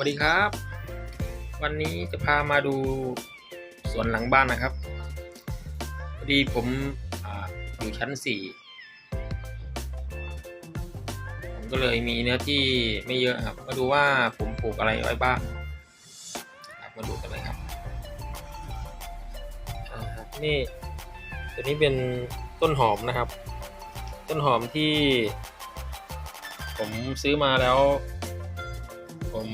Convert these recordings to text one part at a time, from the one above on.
วัสดีครับ วันนี้จะพามาดูสวนหลังบ้านนะครับพอดีผมออยู่ชั้นสี่ผมก็เลยมีเนื้อที่ไม่เยอะครับ มาดูว่าผมปลูกอะไรไว้บ้างครับมาดูกันเลยครับนี่ตัวนี้เป็นต้นหอมนะครับ ต้นหอมที่ผมซื้อมาแล้ว ผม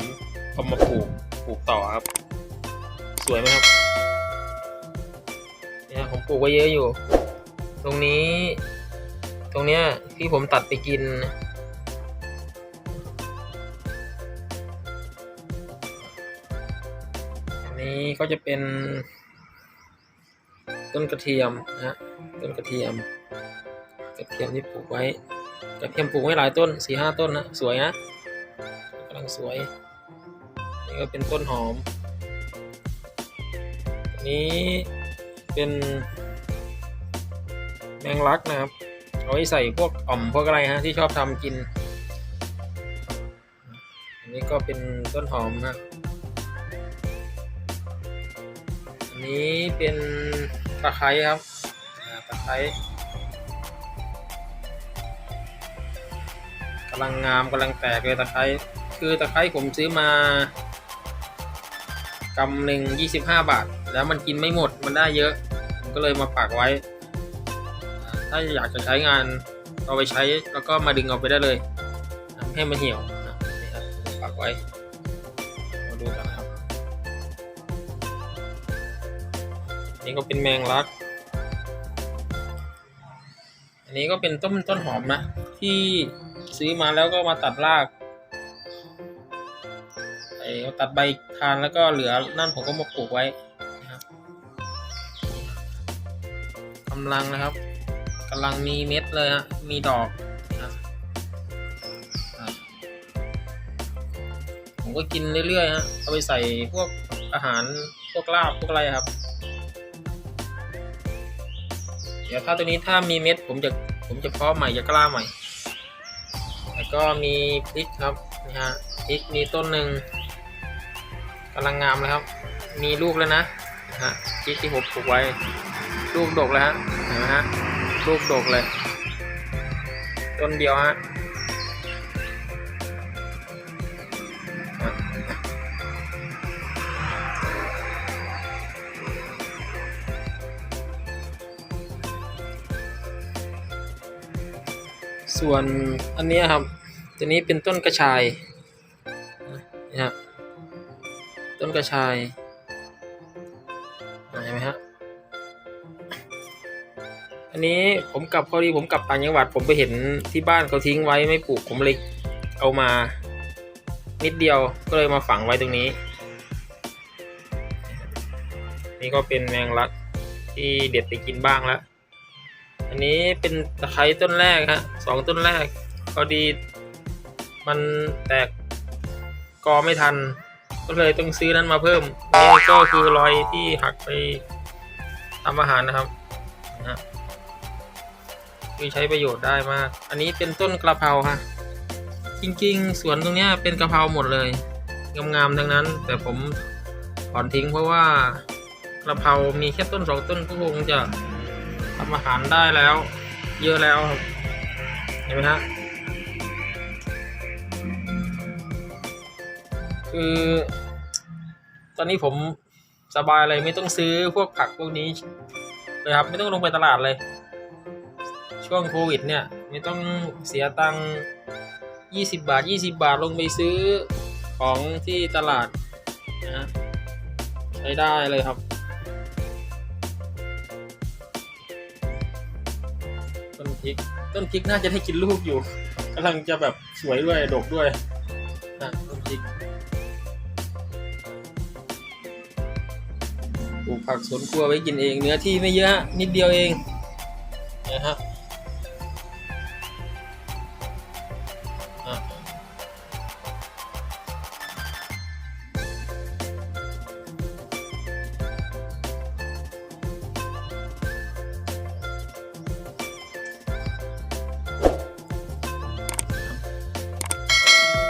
เอามาปลูกปลูกต่อครับ สวยไหมครับเนี่ยผมปลูกไว้เยอะอยู่ ตรงนี้ ตรงเนี้ยที่ผมตัดไปกิน อันนี้ก็จะเป็น ต้นกระเทียมนะฮะต้นกระเทียม กระเทียมที่ปลูกไว้ กระเทียมปลูกไว้หลายต้นสี่ห้าต้นนะสวยนะกำลังสวย นี่ก็เป็นต้นหอม นี้เป็นแมงลักนะครับ เอาไว้ใส่พวกอ่อมพวกอะไรฮะที่ชอบทำกิน อันนี้ก็เป็นต้นหอมนะอันนี้เป็นตะไคร้ครับตะไคร้กำลังงามกำลังแตกเลยตะไคร้คือตะไคร้ผมซื้อมา กำหนึ่งยี่สิบห้าบาท แล้วมันกินไม่หมดมันได้เยอะ ก็เลยมาปักไว้ ถ้าอยากจะใช้งานเอาไปใช้แล้วก็มาดึงเอาไปได้เลยทำให้มันเหี่ยวนะนี่ครับผมปักไว้มาดูกันนะครับนี่ก็เป็นแมงลัก อันนี้ก็เป็นต้นต้นหอมนะ ที่ซื้อมาแล้วก็มาตัดราก ตัดใบทานแล้วก็เหลือนั่นผมก็มาปลูกไว้นะครับกำลังนะครับกำลังมีเม็ดเลยฮะมีดอกนะผมก็กินเรื่อยๆฮะเอาไปใส่พวกอาหารพวกลาบพวกอะไรครับ เดี๋ยวถ้าตัวนี้ถ้ามีเม็ดผมจะผมจะเพาะใหม่จะกล้าใหม่แล้วก็มีพริกครับนี่ฮะพริกมีต้นหนึ่ง กำลังงามเลยครับ มีลูกแล้วนะฮะพริกที่ผมปลูกไว้ ลูกดกแล้วฮะเห็นไหมฮะลูกดกเลยต้นเดียวฮะส่วนอันนี้ครับ ตัวนี้เป็นต้นกระชาย ต้นกระชายอะเห็นไหมฮะ อันนี้ผมกลับพอดีผมกลับต่างจังหวัด ผมไปเห็นที่บ้านเขาทิ้งไว้ไม่ปลูกผมเลยเอามา นิดเดียวก็เลยมาฝังไว้ตรงนี้ นี่ก็เป็นแมงลักที่เด็ดไปกินบ้างแล้ว อันนี้เป็นตะไคร้ต้นแรกฮะสองต้นแรกพอดีมันแตกกอไม่ทัน ก็เลยต้องซื้อนั้นมาเพิ่มนี่ก็คือรอยที่หักไปทำอาหารนะครับนะฮะคือใช้ประโยชน์ได้มาก อันนี้เป็นต้นกระเพราฮะจริงๆ สวนตรงเนี้ยเป็นกระเพราหมดเลยงามๆทั้งนั้น แต่ผมถอนทิ้งเพราะว่ากระเพรามีแค่ต้นสองต้นก็คงจะทำอาหารได้แล้ว เยอะแล้วเห็นไหมฮะ คือ ตอนนี้ผมสบายเลยไม่ต้องซื้อพวกผักพวกนี้เลยครับ ไม่ต้องลงไปตลาดเลย ช่วงโควิดเนี่ย ไม่ต้องเสียตังค์ยี่สิบบาทยี่สิบาทลงไปซื้อของที่ตลาดนะใช้ได้เลยครับ ต้นพริกต้นพริกน่าจะได้กินลูกอยู่กำลังจะแบบสวยด้วยดกด้วยนะต้นพริก ปลูกผักสวนครัวไว้กินเองเนื้อที่ไม่เยอะนิดเดียวเองนะฮะ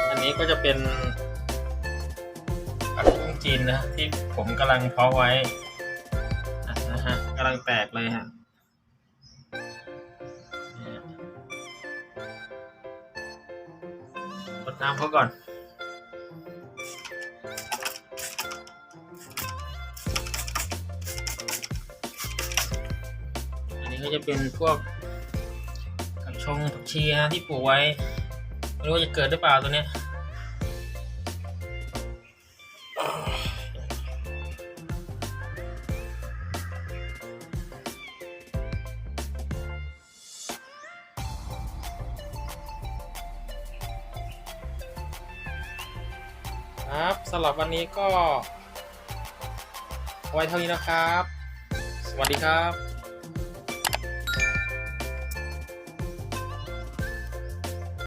อันนี้ก็จะเป็นผักจีนนะที่ผมกำลังเพาะไว้ ฮะกำลังแตกเลยฮะเนี่ยรดน้ำเขาก่อนอันนี้ก็จะเป็นพวกกับชงผักชีฮะที่ปลูกไว้ ไม่รู้ว่าจะเกิดหรือเปล่าตัวเนี้ย ครับสำหรับวันนี้ก็ไว้เท่านี้นะครับ สวัสดีครับ